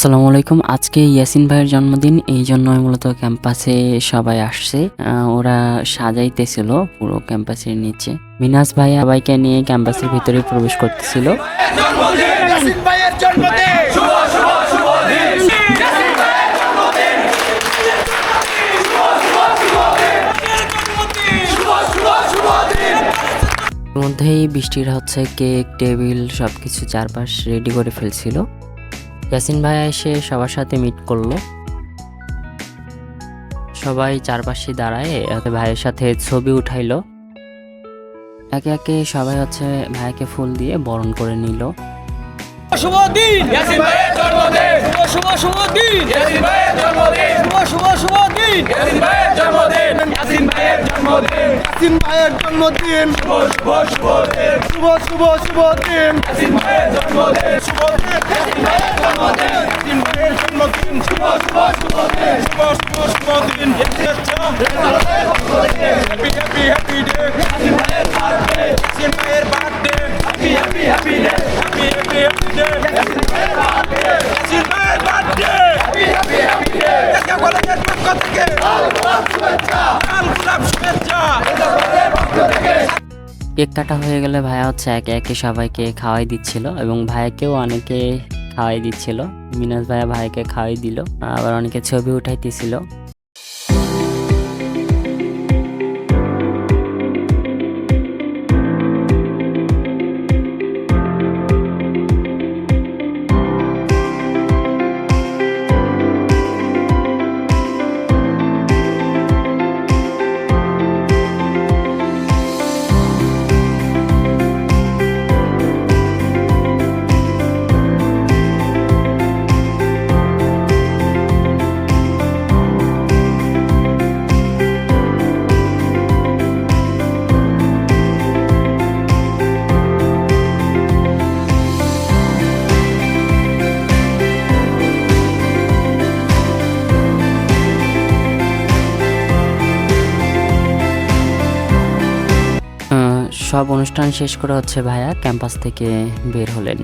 আসসালামু আলাইকুম। আজকে ইয়াসিন ভাইয়ের জন্মদিন এই জন্যই মূলত ক্যাম্পাসে সবাই আসছে। আহ, ওরা সাজাইতেছিল পুরো ক্যাম্পাসের নিচে। মিনাস ভাই সবাইকে নিয়ে ক্যাম্পাসের ভিতরে প্রবেশ করতেছিল। ইয়াসিন ভাইয়ের জন্মদিন! শুভ শুভ শুভ দিন! ইয়াসিন ভাইয়ের জন্মদিন! শুভ শুভ শুভ দিন এর মধ্যেই বৃষ্টির হচ্ছে কেক টেবিল সবকিছু চারপাশ রেডি করে ফেলছিল। ইয়াসিন ভাই এসে সবার সাথে মিট করল। সবাই চারপাশে দাঁড়ায় ভাইয়ের সাথে ছবি উঠাইলো। একে একে সবাই হচ্ছে ভাইকে ফুল দিয়ে বরণ করে নিল। শুভ দিন। ইয়াসিন ভাইয়ের জন্মদিন। শুভ শুভ দিন। ইয়াসিন ভাইয়ের জন্মদিন। শুভ শুভ শুভ দিন। ইয়াসিন ভাইয়ের জন্মদিন। ইয়াসিন ভাইয়ের জন্মদিন। ইয়াসিন ভাইয়ের জন্মদিন। শুভ শুভ শুভ দিন। শুভ শুভ শুভ দিন। ইয়াসিন ভাইয়ের জন্মদিন। শুভ দিন। ইয়াসিন ভাইয়ের জন্মদিন। ইয়াসিন ভাইয়ের জন্মদিন। শুভ শুভ শুভ দিন। শুভ শুভ শুভ দিন। হ্যাপি হ্যাপি হ্যাপি কেক কাটা হয়ে গেলে ভাইয়া হচ্ছে একে একে সবাইকে খাওয়াই দিচ্ছিল এবং ভাইয়াকেও অনেকে খাওয়াই দিচ্ছিল। মিনাজ ভাইয়া ভাইকে খাওয়াই দিল, আবার অনেকে ছবি উঠাইতেছিল। সব অনুষ্ঠান শেষ করে হচ্ছে ভাইয়া ক্যাম্পাস থেকে বের হলেন।